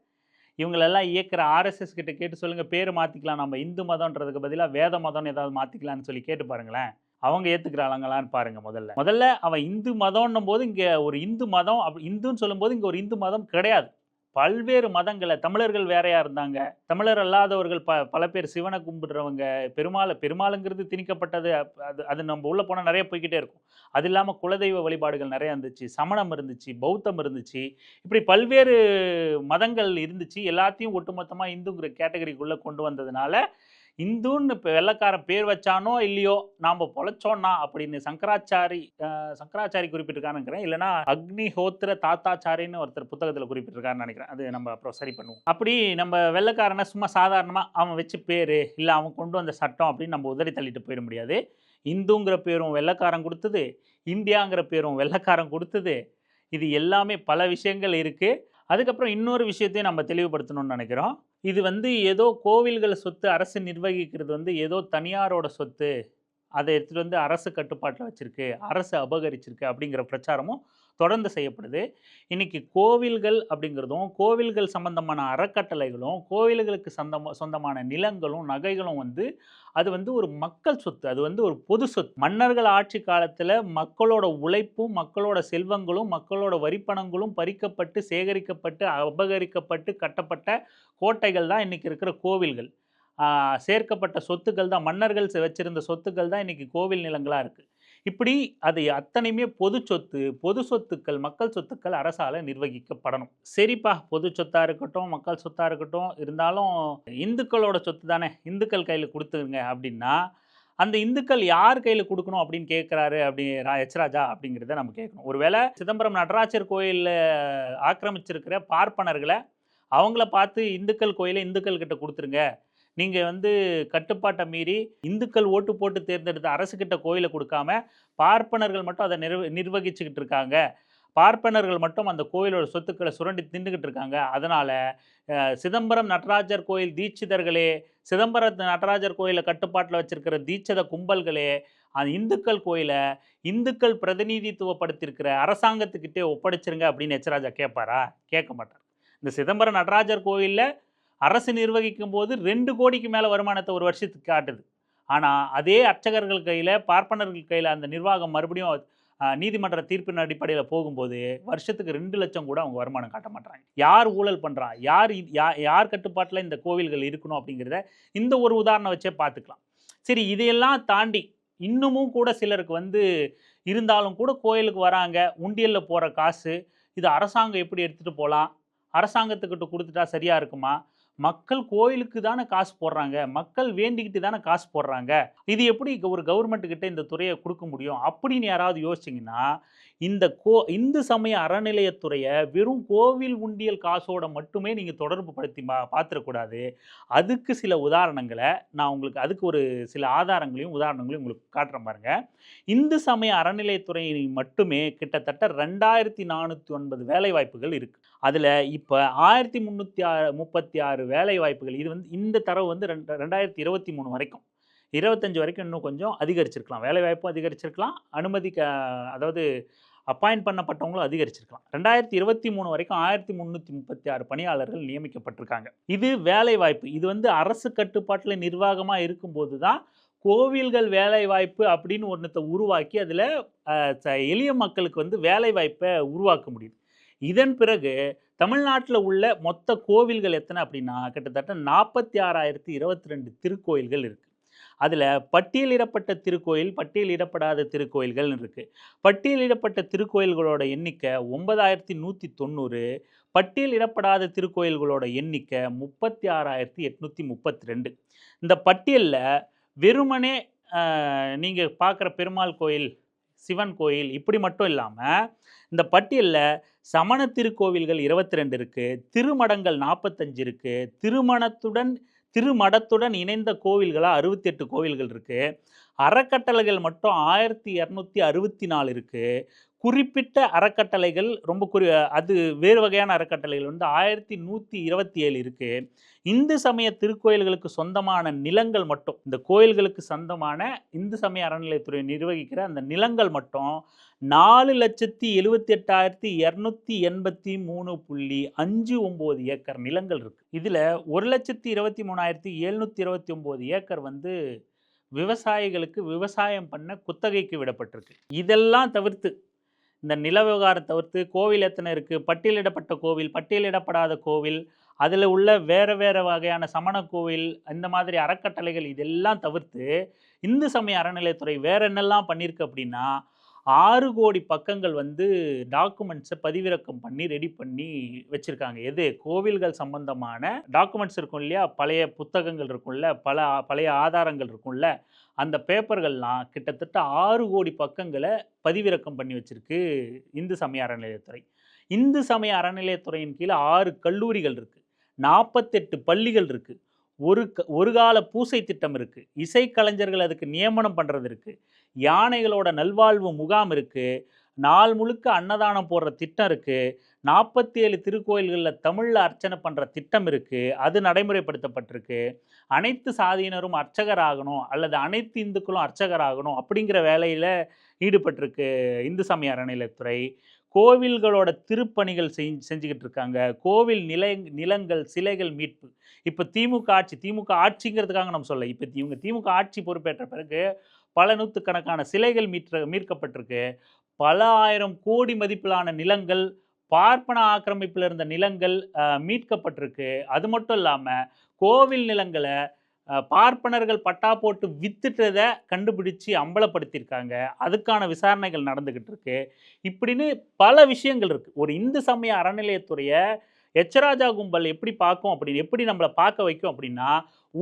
இவங்களெல்லாம் இயக்கிற ஆர்எஸ்எஸ் கிட்ட கேட்டு சொல்லுங்கள் பேர் மாற்றிக்கலாம் நம்ம இந்து மதம்ன்றதுக்கு பதிலாக வேத மதம்னு ஏதாவது மாற்றிக்கலான்னு சொல்லி கேட்டு பாருங்களேன். அவங்க ஏற்றுக்கிறாங்களான்னு பாருங்கள் முதல்ல. முதல்ல அவன் இந்து மதம்னும் போது இங்கே ஒரு இந்து மதம் அப்படி இந்துன்னு சொல்லும்போது இங்கே ஒரு இந்து மதம் கிடையாது. பல்வேறு மதங்களை தமிழர்கள் வேறையாக இருந்தாங்க. தமிழர் அல்லாதவர்கள் ப பல பேர் சிவனை கும்பிடுறவங்க பெருமாளை பெருமாளுங்கிறது திணிக்கப்பட்டது. அது அது நம்ம உள்ளே போனால் நிறைய போய்கிட்டே இருக்கும். அது இல்லாமல் குலதெய்வ வழிபாடுகள் நிறையா இருந்துச்சு. சமணம் இருந்துச்சு பௌத்தம் இருந்துச்சு. இப்படி பல்வேறு மதங்கள் இருந்துச்சு. எல்லாத்தையும் ஒட்டுமொத்தமாக இந்துங்கிற கேட்டகரிக்குள்ளே கொண்டு வந்ததுனால இந்துன்னு இப்போ வெள்ளக்காரன் பேர் வச்சானோ இல்லையோ நாம் பொழைச்சோன்னா அப்படின்னு சங்கராச்சாரி சங்கராச்சாரி குறிப்பிட்டிருக்கான்னு நினைக்கிறேன் இல்லைன்னா அக்னிஹோத்திர தாத்தாச்சாரின்னு ஒருத்தர் புத்தகத்தில் குறிப்பிட்டிருக்காருன்னு நினைக்கிறேன். அது நம்ம அப்புறம் சரி பண்ணுவோம். அப்படி நம்ம வெள்ளைக்காரனை சும்மா சாதாரணமாக அவன் வச்சு பேர் இல்லை அவன் கொண்டு வந்த சட்டம் அப்படின்னு நம்ம உதறி தள்ளிட்டு போயிட முடியாது. இந்துங்கிற பேரும் வெள்ளக்காரன் கொடுத்தது இந்தியாங்கிற பேரும் வெள்ளைக்காரன் கொடுத்தது. இது எல்லாமே பல விஷயங்கள் இருக்குது அதுக்கப்புறம் இன்னொரு விஷயத்தையும் நம்ம தெளிவுபடுத்தணும்னு நினைக்கிறோம். இது வந்து ஏதோ கோவில்கள் சொத்து அரசு நிர்வகிக்கிறது வந்து ஏதோ தனியாரோட சொத்து அதை எடுத்துகிட்டு வந்து அரசு கட்டுப்பாட்டில் வச்சுருக்கு அரசு அபகரிச்சிருக்கு அப்படிங்கிற பிரச்சாரமும் தொடர்ந்து செய்யப்படுது. இன்னைக்கு கோவில்கள் அப்படிங்கிறதும் கோவில்கள் சம்பந்தமான அறக்கட்டளைகளும் கோவில்களுக்கு சொந்தமா சொந்தமான நிலங்களும் நகைகளும் வந்து அது வந்து ஒரு மக்கள் சொத்து அது வந்து ஒரு பொது சொத்து. மன்னர்கள் ஆட்சி காலத்தில் மக்களோட உழைப்பும் மக்களோட செல்வங்களும் மக்களோட வரிப்பணங்களும் பறிக்கப்பட்டு சேகரிக்கப்பட்டு அபகரிக்கப்பட்டு கட்டப்பட்ட கோட்டைகள் தான் இன்றைக்கி இருக்கிற கோவில்கள். சேர்க்கப்பட்ட சொத்துக்கள் தான் மன்னர்கள் வச்சிருந்த சொத்துக்கள் தான் இன்றைக்கி கோவில் நிலங்களாக இருக்குது இப்படி அது அத்தனையுமே பொது சொத்து பொது சொத்துக்கள் மக்கள் சொத்துக்கள் அரசால் நிர்வகிக்கப்படணும். சரிப்பா பொது சொத்தாக இருக்கட்டும் மக்கள் சொத்தாக இருக்கட்டும் இருந்தாலும் இந்துக்களோட சொத்து தானே? இந்துக்கள் கையில் கொடுத்துருங்க அப்படின்னா அந்த இந்துக்கள் யார் கையில் கொடுக்கணும் அப்படின்னு கேட்குறாரு அப்படி ரா- அப்படிங்கிறத நம்ம கேட்கணும். ஒருவேளை சிதம்பரம் நடராஜர் கோயிலில் ஆக்கிரமிச்சிருக்கிற பார்ப்பனர்களை அவங்கள பார்த்து இந்துக்கள் கோயிலை இந்துக்கள் கிட்ட கொடுத்துருங்க. நீங்கள் வந்து கட்டுப்பாட்டை மீறி இந்துக்கள் ஓட்டு போட்டு தேர்ந்தெடுத்த அரசுக்கிட்ட கோயிலை கொடுக்காம பார்ப்பனர்கள் மட்டும் அதை நிர்வ நிர்வகிச்சுக்கிட்டு இருக்காங்க. பார்ப்பனர்கள் மட்டும் அந்த கோயிலோட சொத்துக்களை சுரண்டி தின்னுக்கிட்டு இருக்காங்க. அதனால் சிதம்பரம் நடராஜர் கோயில் தீட்சிதர்களே சிதம்பரம் நடராஜர் கோயிலை கட்டுப்பாட்டில் வச்சிருக்கிற தீட்சித கும்பல்களே அந்த இந்துக்கள் கோயிலை இந்துக்கள் பிரதிநிதித்துவப்படுத்தியிருக்கிற அரசாங்கத்துக்கிட்டே ஒப்படைச்சிருங்க அப்படின்னு எச்சராஜா கேட்பாரா? கேட்க மாட்டார். இந்த சிதம்பரம் நடராஜர் கோயிலில் அரசு நிர்வகிக்கும் போது ரெண்டு கோடிக்கு மேலே வருமானத்தை ஒரு வருஷத்துக்கு காட்டுது. ஆனால் அதே அர்ச்சகர்கள் கையில் பார்ப்பனர்கள் கையில் அந்த நிர்வாகம் மறுபடியும் நீதிமன்ற தீர்ப்பின் அடிப்படையில் போகும்போது வருஷத்துக்கு ரெண்டு லட்சம் கூட அவங்க வருமானம் காட்ட மாட்டாங்க யார் ஊழல் பண்ணுறா யார் யா யார் கட்டுப்பாட்டில் இந்த கோவில்கள் இருக்கணும் அப்படிங்கிறத இந்த ஒரு உதாரணம் வச்சே பார்த்துக்கலாம். சரி இதையெல்லாம் தாண்டி இன்னமும் கூட சிலருக்கு வந்து இருந்தாலும் கூட கோயிலுக்கு வராங்க உண்டியலில் போகிற காசு இது அரசாங்கம் எப்படி எடுத்துகிட்டு போகலாம் அரசாங்கத்துக்கிட்ட கொடுத்துட்டா சரியாக இருக்குமா? மக்கள் கோயிலுக்கு தானே காசு போடுறாங்க? மக்கள் வேண்டிக்கிட்டு தானே காசு போடுறாங்க? இது எப்படி ஒரு கவர்மெண்ட்டுக்கிட்ட இந்த துறையை கொடுக்க முடியும்? அப்படின்னு யாராவது யோசிச்சிங்கன்னா இந்த கோ இந்து சமய அறநிலையத்துறையை வெறும் கோவில் உண்டியல் காசோட மட்டுமே நீங்கள் தொடர்பு படுத்தி பா பார்த்துடக்கூடாது அதுக்கு சில உதாரணங்களை நான் உங்களுக்கு அதுக்கு ஒரு சில ஆதாரங்களையும் உதாரணங்களையும் உங்களுக்கு காட்டுறேன் பாருங்கள் இந்து சமய அறநிலையத்துறை மட்டுமே கிட்டத்தட்ட ரெண்டாயிரத்தி நானூற்றி ஒன்பது வேலைவாய்ப்புகள் இருக்குது அதில் இப்போ ஆயிரத்தி முந்நூற்றி ஆறு முப்பத்தி ஆறு வேலைவாய்ப்புகள் இது வந்து இந்த தரவு வந்து ரெண்டு ரெண்டாயிரத்தி இருபத்தி மூணு வரைக்கும். இருபத்தஞ்சி வரைக்கும் இன்னும் கொஞ்சம் அதிகரிச்சிருக்கலாம். வேலைவாய்ப்பும் அதிகரிச்சிருக்கலாம். அனுமதி அதாவது அப்பாயின்ட் பண்ணப்பட்டவங்களும் அதிகரிச்சிருக்கலாம். ரெண்டாயிரத்தி இருபத்தி மூணு வரைக்கும் ஆயிரத்தி முந்நூற்றி முப்பத்தி ஆறு பணியாளர்கள் நியமிக்கப்பட்டிருக்காங்க. இது வேலை வாய்ப்பு இது வந்து அரசு கட்டுப்பாட்டில் நிர்வாகமாக இருக்கும்போது தான் கோவில்கள் வேலை வாய்ப்பு அப்படின்னு ஒன்றத்தை உருவாக்கி அதில் எளிய மக்களுக்கு வந்து வேலை வாய்ப்பை உருவாக்க முடியுது. இதன் பிறகு தமிழ்நாட்டில் உள்ள மொத்த கோவில்கள் எத்தனை அப்படின்னா கிட்டத்தட்ட நாற்பத்தி ஆறாயிரத்தி இருபத்தி ரெண்டு திருக்கோயில்கள் இருக்குது அதில் பட்டியலிடப்பட்ட திருக்கோயில் பட்டியலிடப்படாத திருக்கோயில்கள் இருக்குது பட்டியலிடப்பட்ட திருக்கோயில்களோட எண்ணிக்கை ஒன்பதாயிரத்தி நூற்றி தொண்ணூறு பட்டியலிடப்படாத திருக்கோயில்களோட எண்ணிக்கை முப்பத்தி ஆறாயிரத்தி எட்நூற்றி முப்பத்தி ரெண்டு. இந்த பட்டியலில் வெறுமனே நீங்கள் பார்க்குற பெருமாள் கோயில் சிவன் கோயில் இப்படி மட்டும் இல்லாமல் இந்த பட்டியலில் சமண திருக்கோவில்கள் இருபத்தி ரெண்டு இருக்குது திருமடங்கள் நாற்பத்தஞ்சு இருக்குது திருமணத்துடன் திருமடத்துடன் இணைந்த கோவில்களாக அறுபத்தி எட்டு கோவில்கள் இருக்குது அறக்கட்டளைகள் மட்டும் ஆயிரத்தி இரநூத்தி அறுபத்தி நாலு இருக்குது குறிப்பிட்ட அறக்கட்டளைகள் ரொம்ப குறி அது வேறு வகையான அறக்கட்டளைகள் வந்து ஆயிரத்தி நூற்றி இருபத்தி ஏழு இருக்குது இந்து சமய திருக்கோயில்களுக்கு சொந்தமான நிலங்கள் மட்டும் இந்த கோயில்களுக்கு சொந்தமான இந்து சமய அறநிலையத்துறை நிர்வகிக்கிற அந்த நிலங்கள் மட்டும் நாலு லட்சத்தி எழுபத்தி எட்டாயிரத்தி இரநூத்தி எண்பத்தி மூணு புள்ளி அஞ்சு ஒம்பது ஏக்கர் நிலங்கள் இருக்குது இதில் ஒரு லட்சத்தி இருபத்தி மூணாயிரத்தி எழுநூற்றி இருபத்தி ஒம்பது ஏக்கர் வந்து விவசாயிகளுக்கு விவசாயம் பண்ண குத்தகைக்கு விடப்பட்டிருக்கு. இதெல்லாம் தவிர்த்து இந்த நில விவகாரம் தவிர்த்து கோவில் எத்தனை இருக்குது பட்டியலிடப்பட்ட கோவில் பட்டியலிடப்படாத கோவில் அதில் உள்ள வேறு வேறு வகையான சமண கோவில் இந்த மாதிரி அறக்கட்டளைகள் இதெல்லாம் தவிர்த்து இந்து சமய அறநிலையத்துறை வேற என்னெல்லாம் பண்ணியிருக்கு அப்படின்னா ஆறு கோடி பக்கங்கள் வந்து டாக்குமெண்ட்ஸை பதிவிறக்கம் பண்ணி ரெடி பண்ணி வச்சுருக்காங்க. எது? கோவில்கள் சம்பந்தமான டாக்குமெண்ட்ஸ் இருக்கும் இல்லையா? பழைய புத்தகங்கள் இருக்கும்ல? பல பழைய ஆதாரங்கள் இருக்கும்ல? அந்த பேப்பர்கள்லாம் கிட்டத்தட்ட ஆறு கோடி பக்கங்களை பதிவிறக்கம் பண்ணி வச்சுருக்கு இந்து சமய அறநிலையத்துறை. இந்து சமய அறநிலையத்துறையின் கீழே ஆறு கல்லூரிகள் இருக்குது நாற்பத்தெட்டு பள்ளிகள் இருக்குது ஒரு க ஒரு கால பூசை திட்டம் இருக்குது இசைக்கலைஞர்கள் அதுக்கு நியமனம் பண்ணுறது இருக்குது யானைகளோட நல்வாழ்வு முகாம் இருக்குது நாள் முழுக்க அன்னதானம் போடுற திட்டம் இருக்குது நாற்பத்தி ஏழு திருக்கோயில்களில் தமிழில் அர்ச்சனை பண்ணுற திட்டம் இருக்குது அது நடைமுறைப்படுத்தப்பட்டிருக்கு. அனைத்து சாதியினரும் அர்ச்சகராகணும் அல்லது அனைத்து இந்துக்களும் அர்ச்சகராகணும் அப்படிங்கிற வேலையில் ஈடுபட்டிருக்கு இந்து சமய அறநிலையத்துறை. கோவில்களோட திருப்பணிகள் செய் செஞ்சுக்கிட்டு இருக்காங்க. கோவில் நிலை நிலங்கள் சிலைகள் மீட்பு. இப்போ திமுக ஆட்சி திமுக ஆட்சிங்கிறதுக்காக நம்ம சொல்ல இப்போ இவங்க திமுக ஆட்சி பொறுப்பேற்ற பிறகு பல நூற்றுக்கணக்கான சிலைகள் மீற்ற மீட்கப்பட்டிருக்கு. பல ஆயிரம் கோடி மதிப்பிலான நிலங்கள் பார்ப்பன ஆக்கிரமிப்பில் இருந்த நிலங்கள் மீட்கப்பட்டிருக்கு. அது மட்டும் இல்லாமல் கோவில் நிலங்களை பார்ப்பனர்கள் பட்டா போட்டு வித்துட்டதை கண்டுபிடிச்சு அம்பலப்படுத்தியிருக்காங்க. அதுக்கான விசாரணைகள் நடந்துக்கிட்டு இருக்கு இப்படின்னு பல விஷயங்கள் இருக்குது ஒரு இந்து சமய அறநிலையத்துறையை எச்சராஜா கும்பல் எப்படி பார்க்கும் அப்படின்னு எப்படி நம்மளை பார்க்க வைக்கும் அப்படின்னா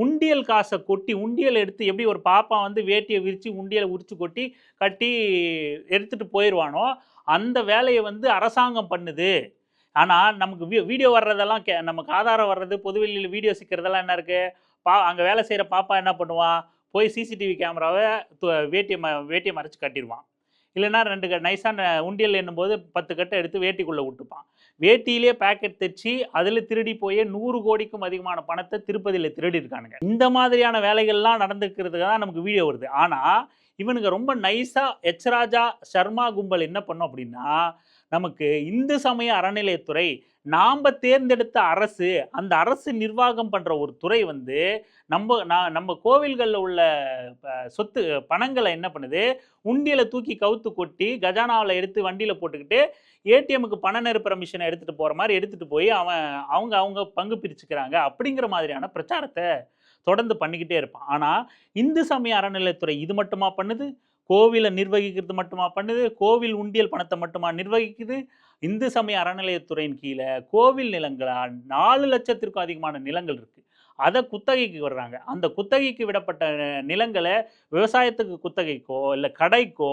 உண்டியல் காசை கொட்டி உண்டியல் எடுத்து எப்படி ஒரு பாப்பா வந்து வேட்டியை விரித்து உண்டியலை உரிச்சு கொட்டி கட்டி எடுத்துகிட்டு போயிடுவானோ அந்த வேலையை வந்து அரசாங்கம் பண்ணுது. ஆனால் நமக்கு வீ வீடியோ வர்றதெல்லாம் கே நமக்கு ஆதாரம் வர்றது பொதுவெளியில் வீடியோ சிக்கிறதெல்லாம் என்ன இருக்குது பா அங்கே வேலை செய்கிற பாப்பா என்ன பண்ணுவான் போய் சிசிடிவி கேமராவை வேட்டியை ம வேட்டியை மறைச்சி கட்டிடுவான். இல்லைன்னா ரெண்டு க நைஸான உண்டியல் என்னும்போது பத்து கட்டை எடுத்து வேட்டிக்குள்ளே விட்டுப்பான். வேட்டியிலே பேக்கெட் தச்சு அதில் திருடி போய் நூறு கோடிக்கும் அதிகமான பணத்தை திருப்பதியில் திருடி இருக்கானுங்க இந்த மாதிரியான வேலைகள்லாம் நடந்துக்கிறதுக்கு தான் நமக்கு வீடியோ வருது. ஆனால் இவனுங்க ரொம்ப நைஸாக எச்ராஜா சர்மா கும்பல் என்ன பண்ணும் அப்படின்னா நமக்கு இந்து சமய அறநிலையத்துறை நாம் தேர்ந்தெடுத்த அரசு அந்த அரசு நிர்வாகம் பண்ணுற ஒரு துறை வந்து நம்ம நான் நம்ம கோவில்களில் உள்ள சொத்து பணங்களை என்ன பண்ணுது? உண்டியில் தூக்கி கவுத்து கொட்டி கஜானாவில் எடுத்து வண்டியில் போட்டுக்கிட்டு ஏடிஎம்முக்கு பண நிரப்புற மிஷினை எடுத்துகிட்டு போகிற மாதிரி எடுத்துகிட்டு போய் அவன் அவங்க அவங்க பங்கு பிரிச்சுக்கிறாங்க அப்படிங்கிற மாதிரியான பிரச்சாரத்தை தொடர்ந்து பண்ணிக்கிட்டே இருப்பான். ஆனால் இந்து சமய அறநிலையத்துறை இது மட்டுமா பண்ணுது? கோவிலை நிர்வகிக்கிறது மட்டுமா பண்ணுது? கோவில் உண்டியல் பணத்தை மட்டுமா நிர்வகிக்குது? இந்து சமய அறநிலையத்துறையின் கீழே கோவில் நிலங்களா நாலு லட்சத்திற்கும் அதிகமான நிலங்கள் இருக்கு. அதை குத்தகைக்கு வர்றாங்க அந்த குத்தகைக்கு விடப்பட்ட நிலங்களை விவசாயத்துக்கு குத்தகைக்கோ இல்லை கடைக்கோ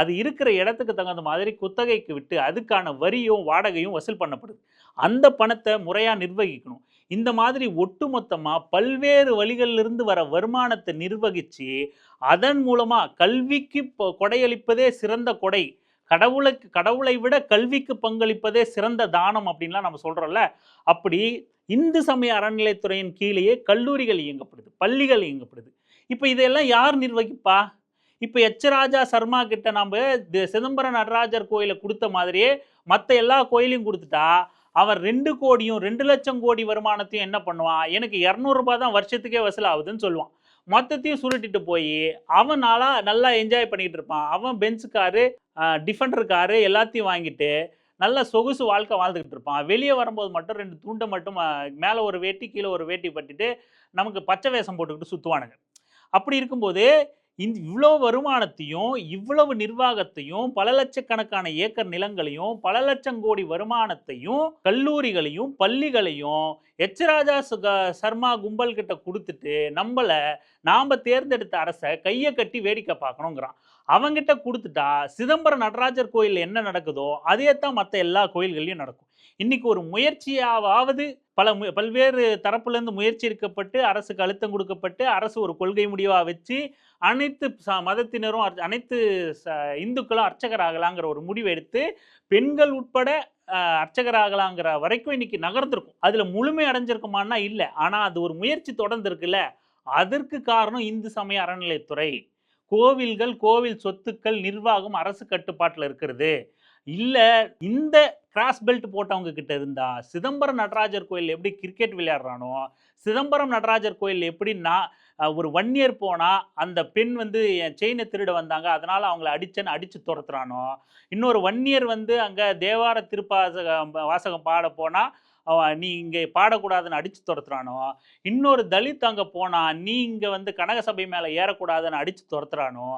அது இருக்கிற இடத்துக்கு தகுந்த மாதிரி குத்தகைக்கு விட்டு அதுக்கான வரியும் வாடகையும் வசூல் பண்ணப்படுது. அந்த பணத்தை முறையாக நிர்வகிக்கணும். இந்த மாதிரி ஒட்டுமொத்தமாக பல்வேறு வழிகளிலிருந்து வர வருமானத்தை நிர்வகித்து அதன் மூலமாக கல்விக்கு இப்போ கொடையளிப்பதே சிறந்த கொடை. கடவுளுக்கு கடவுளை விட கல்விக்கு பங்களிப்பதே சிறந்த தானம் அப்படின்லாம் நம்ம சொல்கிறோம்ல அப்படி இந்து சமய அறநிலைத்துறையின் கீழேயே கல்லூரிகள் இயங்கப்படுது பள்ளிகள் இயங்கப்படுது. இப்போ இதையெல்லாம் யார் நிர்வகிப்பா? இப்போ எச்சராஜா சர்மா கிட்ட நம்ம தி- சிதம்பரம் நடராஜர் கோயிலை கொடுத்த மாதிரியே மற்ற எல்லா கோயிலையும் கொடுத்துட்டா அவன் ரெண்டு கோடியும் ரெண்டு லட்சம் கோடி வருமானத்தையும் என்ன பண்ணுவான்? எனக்கு இரநூறுபா தான் வருஷத்துக்கே வசூல் ஆகுதுன்னு சொல்லுவான். மொத்தத்தையும் சுருட்டிட்டு போய் அவன் நல்லா என்ஜாய் பண்ணிட்டு இருப்பான். அவன் பென்ஸ் காரு டிஃபெண்டர் காரு எல்லாத்தையும் வாங்கிட்டு நல்ல சொகுசு வாழ்க்கை வாழ்ந்துக்கிட்டு இருப்பான். வெளியே வரும்போது மட்டும் ரெண்டு துண்டை மட்டும் மேலே ஒரு வேட்டி கீழே ஒரு வேட்டி பட்டிட்டு நமக்கு பச்சை வேஷம் போட்டுக்கிட்டு சுற்றுவானுங்க அப்படி இருக்கும்போது இந்த இவ்வளோ வருமானத்தையும் இவ்வளவு நிர்வாகத்தையும் பல லட்சக்கணக்கான ஏக்கர் நிலங்களையும் பல லட்சம் கோடி வருமானத்தையும் கல்லூரிகளையும் பள்ளிகளையும் எச்ராஜா சுக சர்மா கும்பல் கிட்ட கொடுத்துட்டு நம்மளை நாம் தேர்ந்தெடுத்த அரசை கையை கட்டி வேடிக்கை பார்க்கணுங்கிறான். அவங்கிட்ட கொடுத்துட்டா சிதம்பரம் நடராஜர் கோயில் என்ன நடக்குதோ அதே தான் மற்ற எல்லா கோயில்கள்லையும் நடக்கும். இன்னைக்கு ஒரு முயற்சியாவது பல மு- பல்வேறு தரப்புலேருந்து முயற்சி எடுக்கப்பட்டு அரசுக்கு அழுத்தம் கொடுக்கப்பட்டு அரசு ஒரு கொள்கை முடிவாக வச்சு அனைத்து ச மதத்தினரும் அனைத்து ச இந்துக்களும் அர்ச்சகர் ஆகலாங்கிற ஒரு முடிவு எடுத்து பெண்கள் உட்பட அர்ச்சகராகலாங்கிற அர்ச்சகர் ஆகலாங்கிற வரைக்கும் இன்னைக்கு நகர்ந்திருக்கும். அதில் முழுமை அடைஞ்சிருக்குமானா இல்லை. ஆனால் அது ஒரு முயற்சி தொடர்ந்துருக்குல்ல. அதற்கு காரணம் இந்து சமய அறநிலையத்துறை. கோவில்கள் கோவில் சொத்துக்கள் நிர்வாகம் அரசு கட்டுப்பாட்டில் இருக்கிறது. இல்லை இந்த கிராஸ் பெல்ட் போட்டவங்க கிட்ட இருந்தா சிதம்பரம் நடராஜர் கோயில் எப்படி கிரிக்கெட் விளையாடுறானோ சிதம்பரம் நடராஜர் கோயில் எப்படின்னா நான் ஒரு ஒன் இயர் போனால் அந்த பெண் வந்து என் செயினை திருட வந்தாங்க. அதனால் அவங்கள அடிச்சேன்னு அடித்து துரத்துறானோ? இன்னொரு ஒன் இயர் வந்து அங்கே தேவார திருப்பாசகம் வாசகம் பாட போனால் அவன் நீ இங்கே பாடக்கூடாதுன்னு அடித்து துரத்துறானோ? இன்னொரு தலித் அங்கே போனால் நீ இங்கே வந்து கனகசபை மேலே ஏறக்கூடாதுன்னு அடித்து துரத்துறானோ?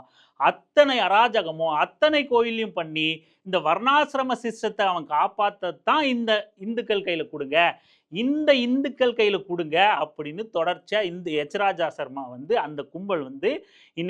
அத்தனை அராஜகமும் அத்தனை கோயிலையும் பண்ணி இந்த வர்ணாசிரம சிஸ்டத்தை அவன் காப்பாற்றத்தான் இந்த இந்துக்கள் கையில் கொடுங்க. இந்த இந்துக்கள் கையில் கொடுங்க அப்படின்னு தொடர்ச்சியாக இந்த எச்ராஜா சர்மா வந்து அந்த கும்பல் வந்து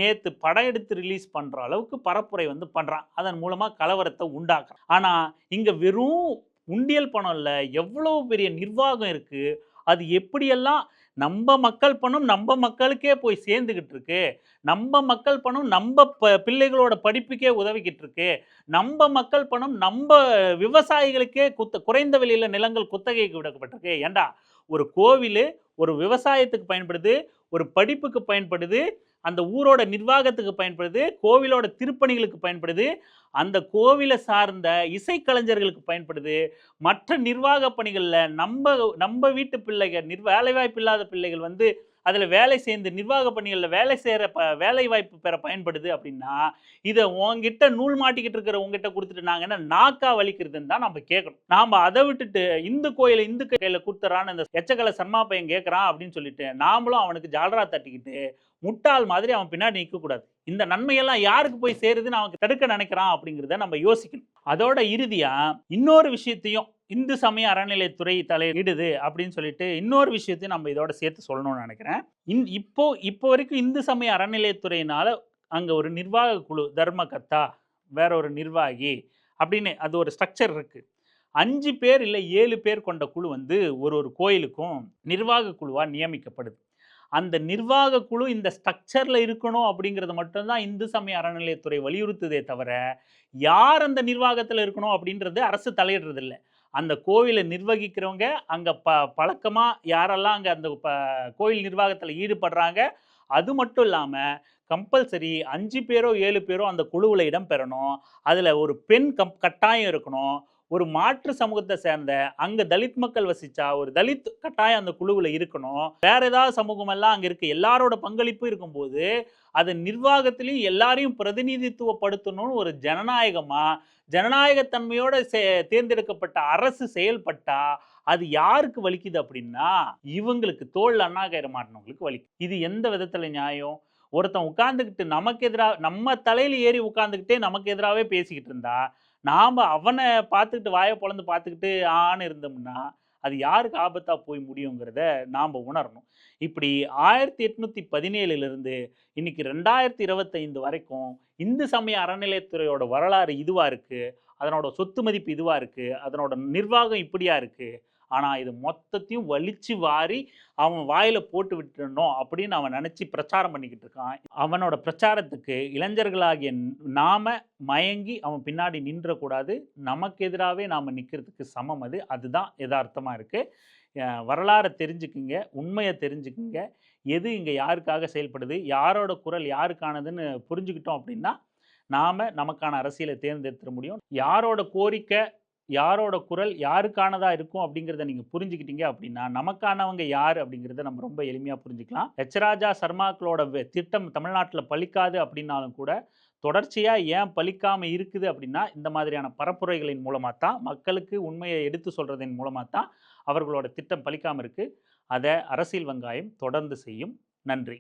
நேற்று படம் எடுத்து ரிலீஸ் பண்ணுற அளவுக்கு பரப்புரை வந்து பண்ணுறான் அதன் மூலமாக கலவரத்தை உண்டாக்குறான். ஆனால் இங்கே வெறும் உண்டியல் பணம் இல்லை எவ்வளோ பெரிய நிர்வாகம் இருக்குது அது எப்படியெல்லாம் நம்ம மக்கள் பணம் நம்ம மக்களுக்கே போய் சேர்ந்துக்கிட்டு இருக்கு நம்ம மக்கள் பணம் நம்ம ப பிள்ளைகளோட படிப்புக்கே உதவிக்கிட்டு இருக்கு நம்ம மக்கள் பணம் நம்ம விவசாயிகளுக்கே குத்த குறைந்த விலையில் நிலங்கள் குத்தகைக்கு விடப்பட்டிருக்கு. ஏண்டா? ஒரு கோவில் ஒரு விவசாயத்துக்கு பயன்படுது ஒரு படிப்புக்கு பயன்படுது அந்த ஊரோட நிர்வாகத்துக்கு பயன்படுது கோவிலோட திருப்பணிகளுக்கு பயன்படுது அந்த கோவிலை சார்ந்த இசைக்கலைஞர்களுக்கு பயன்படுது. மற்ற நிர்வாக பணிகளில் நம்ம நம்ம வீட்டு பிள்ளைகள் நிர் வேலைவாய்ப்பு இல்லாத பிள்ளைகள் வந்து அதில் வேலை சேர்ந்து நிர்வாக பணிகளில் வேலை செய்கிற ப வேலை வாய்ப்பு பெற பயன்படுது அப்படின்னா இதை உங்ககிட்ட நூல் மாட்டிக்கிட்டு இருக்கிற உங்ககிட்ட கொடுத்துட்டு நாங்கள் என்ன நாக்கா வலிக்கிறதுன்னு தான் நம்ம கேட்கணும் நாம் அதை விட்டுட்டு இந்து கோயிலை இந்து கையில் கொடுத்துறான்னு இந்த எச்சக்கலை சர்மா பையன் கேட்குறான் அப்படின்னு சொல்லிட்டு நாமளும் அவனுக்கு ஜாலரா தட்டிக்கிட்டு முட்டாள் மாதிரி அவன் பின்னாடி நிற்கக்கூடாது இந்த நன்மையெல்லாம் யாருக்கு போய் சேருதுன்னு அவன் தடுக்க நினைக்கிறான் அப்படிங்கிறத நம்ம யோசிக்கணும். அதோட இறுதியா இன்னொரு விஷயத்தையும் இந்து சமய அறநிலையத்துறை தலையிடுது அப்படின்னு சொல்லிட்டு இன்னொரு விஷயத்தையும் நம்ம இதோட சேர்த்து சொல்லணும்னு நினைக்கிறேன். இன் இப்போ இப்போ வரைக்கும் இந்து சமய அறநிலையத்துறையினால அங்கே ஒரு நிர்வாக குழு தர்மகர்த்தா வேற ஒரு நிர்வாகி அப்படின்னு அது ஒரு ஸ்ட்ரக்சர் இருக்குது அஞ்சு பேர் இல்லை ஏழு பேர் கொண்ட குழு வந்து ஒரு ஒரு கோயிலுக்கும் நிர்வாக குழுவாக நியமிக்கப்படுது. அந்த நிர்வாக குழு இந்த ஸ்ட்ரக்சரில் இருக்கணும் அப்படிங்கிறது மட்டும்தான் இந்து சமய அறநிலையத்துறை வலியுறுத்துதே தவிர யார் அந்த நிர்வாகத்தில் இருக்கணும் அப்படின்றது அரசு தலையிடுறதில்லை. அந்த கோவிலை நிர்வகிக்கிறவங்க அங்கே ப பழக்கமாக யாரெல்லாம் அங்கே அந்த ப கோயில் நிர்வாகத்தில் ஈடுபடுறாங்க அது மட்டும் இல்லாமல் கம்பல்சரி அஞ்சு பேரோ ஏழு பேரோ அந்த குழுவில் இடம் பெறணும். அதில் ஒரு பெண் கம் கட்டாயம் இருக்கணும். ஒரு மாற்று சமூகத்தை சேர்ந்த அங்க தலித் மக்கள் வசிச்சா ஒரு தலித் கட்டாயம் அந்த குழுவில் இருக்கணும். வேற ஏதாவது சமூகம் எல்லாம் அங்க இருக்கு. எல்லாரோட பங்களிப்பு இருக்கும்போது அது நிர்வாகத்திலையும் எல்லாரையும் பிரதிநிதித்துவப்படுத்தணும்னு ஒரு ஜனநாயகமா ஜனநாயகத்தன்மையோட தேர்ந்தெடுக்கப்பட்ட அரசு செயல்பட்டா அது யாருக்கு வலிக்குது அப்படின்னா இவங்களுக்கு தோல் அண்ணாகயிற மாட்டினவங்களுக்கு வலிக்குது இது எந்த விதத்துல நியாயம்? ஒருத்தன் உட்காந்துக்கிட்டு நமக்கு எதிராக நம்ம தலையில் ஏறி உட்காந்துக்கிட்டே நமக்கு எதிராகவே பேசிக்கிட்டு இருந்தா நாம் அவனை பார்த்துக்கிட்டு வாயை பொழந்து பார்த்துக்கிட்டு ஆன்னு இருந்தோம்னா அது யாருக்கு ஆபத்தாக போய் முடியுங்கிறத நாம் உணரணும். இப்படி ஆயிரத்தி எட்நூற்றி பதினேழுலேருந்து இன்னைக்கு ரெண்டாயிரத்தி இருபத்தைந்து வரைக்கும் இந்து சமய அறநிலையத்துறையோட வரலாறு இதுவாக இருக்குது அதனோட சொத்து மதிப்பு இதுவாக இருக்குது அதனோட நிர்வாகம் இப்படியாக இருக்குது ஆனால் இது மொத்தத்தையும் வலிச்சு வாரி அவன் வாயில் போட்டு விட்டுடணும் அப்படின்னு அவன் நினச்சி பிரச்சாரம் பண்ணிக்கிட்டு இருக்கான். அவனோட பிரச்சாரத்துக்கு இளைஞர்களாகிய நாம் மயங்கி அவன் பின்னாடி நின்றக்கூடாது. நமக்கு எதிராகவே நாம் நிற்கிறதுக்கு சமம் அது. அதுதான் யதார்த்தமாக இருக்குது வரலாறை தெரிஞ்சுக்குங்க உண்மையை தெரிஞ்சுக்குங்க. எது இங்கே யாருக்காக செயல்படுது யாரோட குரல் யாருக்கானதுன்னு புரிஞ்சுக்கிட்டோம் அப்படின்னா நாம் நமக்கான அரசியலை தேர்ந்தெடுத்துட முடியும். யாரோட கோரிக்கை யாரோட குரல் யாருக்கானதாக இருக்கும் அப்படிங்கிறத நீங்கள் புரிஞ்சுக்கிட்டீங்க அப்படின்னா நமக்கானவங்க யார் அப்படிங்கிறத நம்ம ரொம்ப எளிமையாக புரிஞ்சுக்கலாம். ஹெச்ராஜா சர்மாக்களோட திட்டம் தமிழ்நாட்டில் பலிக்காது அப்படின்னாலும் கூட தொடர்ச்சியாக ஏன் பலிக்காமல் இருக்குது அப்படின்னா இந்த மாதிரியான பரப்புரைகளின் மூலமாக தான் மக்களுக்கு உண்மையை எடுத்து சொல்கிறதன் மூலமாக தான் அவர்களோட திட்டம் பழிக்காமல் இருக்கு. அதை அரசியல் வெங்காயம் தொடர்ந்து செய்யும். நன்றி.